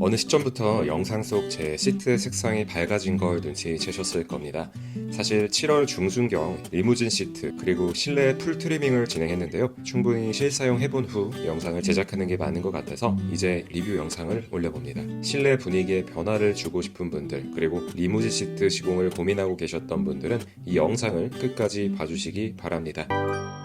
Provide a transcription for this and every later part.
어느 시점부터 영상 속 제 시트의 색상이 밝아진 걸 눈치채셨을 겁니다. 사실 7월 중순경 리무진 시트 그리고 실내 풀 트리밍을 진행했는데요. 충분히 실사용 해본 후 영상을 제작하는 게 맞는 것 같아서 이제 리뷰 영상을 올려봅니다. 실내 분위기에 변화를 주고 싶은 분들 그리고 리무진 시트 시공을 고민하고 계셨던 분들은 이 영상을 끝까지 봐주시기 바랍니다.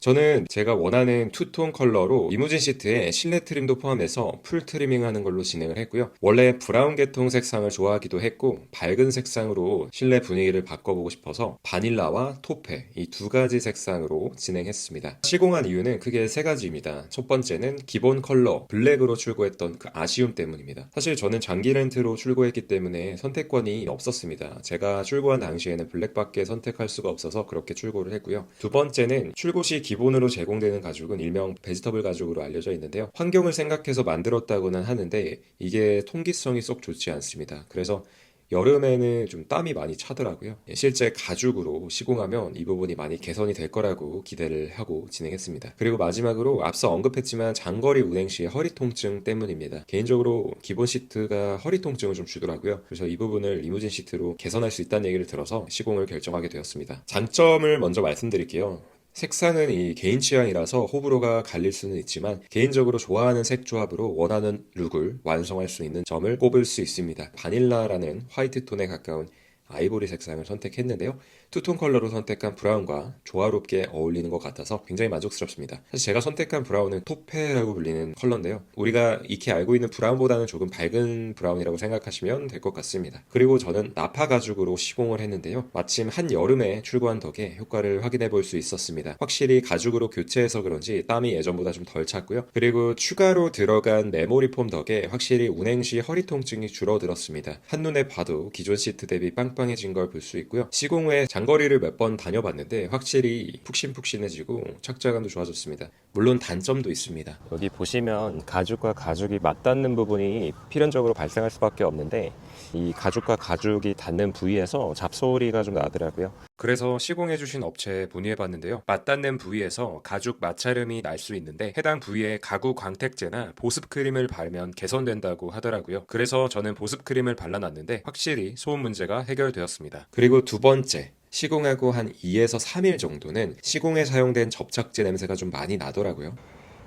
저는 제가 원하는 투톤 컬러로 리무진 시트에 실내 트림도 포함해서 풀 트리밍 하는 걸로 진행을 했고요. 원래 브라운 계통 색상을 좋아하기도 했고 밝은 색상으로 실내 분위기를 바꿔보고 싶어서 바닐라와 토페 이 두 가지 색상으로 진행했습니다. 시공한 이유는 크게 세 가지입니다. 첫 번째는 기본 컬러 블랙으로 출고했던 그 아쉬움 때문입니다. 사실 저는 장기 렌트로 출고했기 때문에 선택권이 없었습니다. 제가 출고한 당시에는 블랙밖에 선택할 수가 없어서 그렇게 출고를 했고요. 두 번째는 출고 시 기본으로 제공되는 가죽은 일명 베지터블 가죽으로 알려져 있는데요. 환경을 생각해서 만들었다고는 하는데 이게 통기성이 쏙 좋지 않습니다. 그래서 여름에는 좀 땀이 많이 차더라고요. 예, 실제 가죽으로 시공하면 이 부분이 많이 개선이 될 거라고 기대를 하고 진행했습니다. 그리고 마지막으로 앞서 언급했지만 장거리 운행 시의 허리 통증 때문입니다. 개인적으로 기본 시트가 허리 통증을 좀 주더라고요. 그래서 이 부분을 리무진 시트로 개선할 수 있다는 얘기를 들어서 시공을 결정하게 되었습니다. 장점을 먼저 말씀드릴게요. 색상은 이 개인 취향이라서 호불호가 갈릴 수는 있지만 개인적으로 좋아하는 색 조합으로 원하는 룩을 완성할 수 있는 점을 꼽을 수 있습니다. 바닐라라는 화이트 톤에 가까운 아이보리 색상을 선택했는데요. 투톤 컬러로 선택한 브라운과 조화롭게 어울리는 것 같아서 굉장히 만족스럽습니다. 사실 제가 선택한 브라운은 토페라고 불리는 컬러인데요. 우리가 익히 알고 있는 브라운보다는 조금 밝은 브라운이라고 생각하시면 될 것 같습니다. 그리고 저는 나파 가죽으로 시공을 했는데요. 마침 한 여름에 출고한 덕에 효과를 확인해 볼 수 있었습니다. 확실히 가죽으로 교체해서 그런지 땀이 예전보다 좀 덜 찼고요. 그리고 추가로 들어간 메모리 폼 덕에 확실히 운행 시 허리 통증이 줄어들었습니다. 한눈에 봐도 기존 시트 대비 빵빵해진 걸 볼 수 있고요. 시공 후에 장거리를 몇 번 다녀봤는데 확실히 푹신푹신해지고 착자감도 좋아졌습니다. 물론 단점도 있습니다. 여기 보시면 가죽과 가죽이 맞닿는 부분이 필연적으로 발생할 수밖에 없는데 이 가죽과 가죽이 닿는 부위에서 잡소리가 좀 나더라고요. 그래서 시공해주신 업체에 문의해봤는데요. 맞닿는 부위에서 가죽 마찰음이 날 수 있는데 해당 부위에 가구 광택제나 보습 크림을 바르면 개선된다고 하더라고요. 그래서 저는 보습 크림을 발라놨는데 확실히 소음 문제가 해결되었습니다. 그리고 두 번째. 시공하고 한 2에서 3일 정도는 시공에 사용된 접착제 냄새가 좀 많이 나더라고요.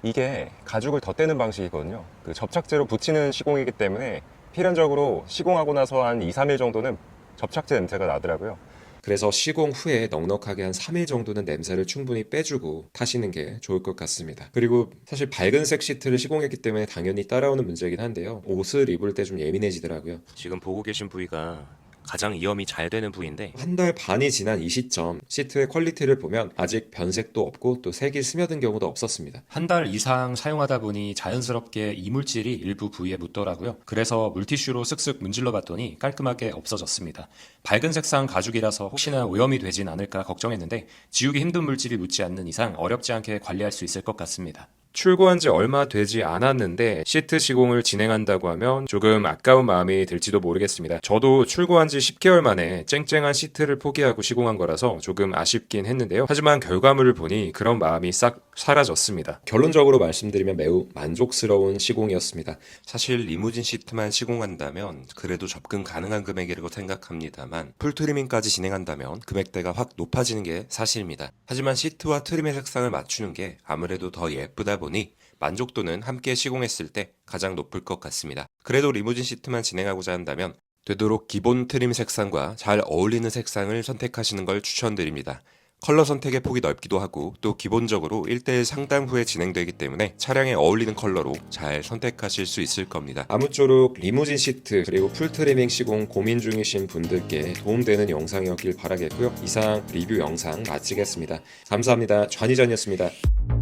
이게 가죽을 덧대는 방식이거든요. 그 접착제로 붙이는 시공이기 때문에 필연적으로 시공하고 나서 한 2, 3일 정도는 접착제 냄새가 나더라고요. 그래서 시공 후에 넉넉하게 한 3일 정도는 냄새를 충분히 빼주고 타시는 게 좋을 것 같습니다. 그리고 사실 밝은색 시트를 시공했기 때문에 당연히 따라오는 문제이긴 한데요. 옷을 입을 때 좀 예민해지더라고요. 지금 보고 계신 부위가 가장 이염이 잘 되는 부위인데 한 달 반이 지난 이 시점 시트의 퀄리티를 보면 아직 변색도 없고 또 색이 스며든 경우도 없었습니다. 한 달 이상 사용하다 보니 자연스럽게 이물질이 일부 부위에 묻더라고요. 그래서 물티슈로 쓱쓱 문질러 봤더니 깔끔하게 없어졌습니다. 밝은 색상 가죽이라서 혹시나 오염이 되진 않을까 걱정했는데 지우기 힘든 물질이 묻지 않는 이상 어렵지 않게 관리할 수 있을 것 같습니다. 출고한 지 얼마 되지 않았는데 시트 시공을 진행한다고 하면 조금 아까운 마음이 들지도 모르겠습니다. 저도 출고한 지 10개월 만에 쨍쨍한 시트를 포기하고 시공한 거라서 조금 아쉽긴 했는데요. 하지만 결과물을 보니 그런 마음이 싹 사라졌습니다. 결론적으로 말씀드리면 매우 만족스러운 시공이었습니다. 사실 리무진 시트만 시공한다면 그래도 접근 가능한 금액이라고 생각합니다만 풀 트리밍까지 진행한다면 금액대가 확 높아지는 게 사실입니다. 하지만 시트와 트림의 색상을 맞추는 게 아무래도 더 예쁘다 보니 만족도는 함께 시공했을 때 가장 높을 것 같습니다. 그래도 리무진 시트만 진행하고자 한다면 되도록 기본 트림 색상과 잘 어울리는 색상을 선택하시는 걸 추천드립니다. 컬러 선택의 폭이 넓기도 하고 또 기본적으로 1대1 상담 후에 진행되기 때문에 차량에 어울리는 컬러로 잘 선택하실 수 있을 겁니다. 아무쪼록 리무진 시트 그리고 풀 트리밍 시공 고민 중이신 분들께 도움되는 영상이었길 바라겠고요. 이상 리뷰 영상 마치겠습니다. 감사합니다. 좌니전이었습니다.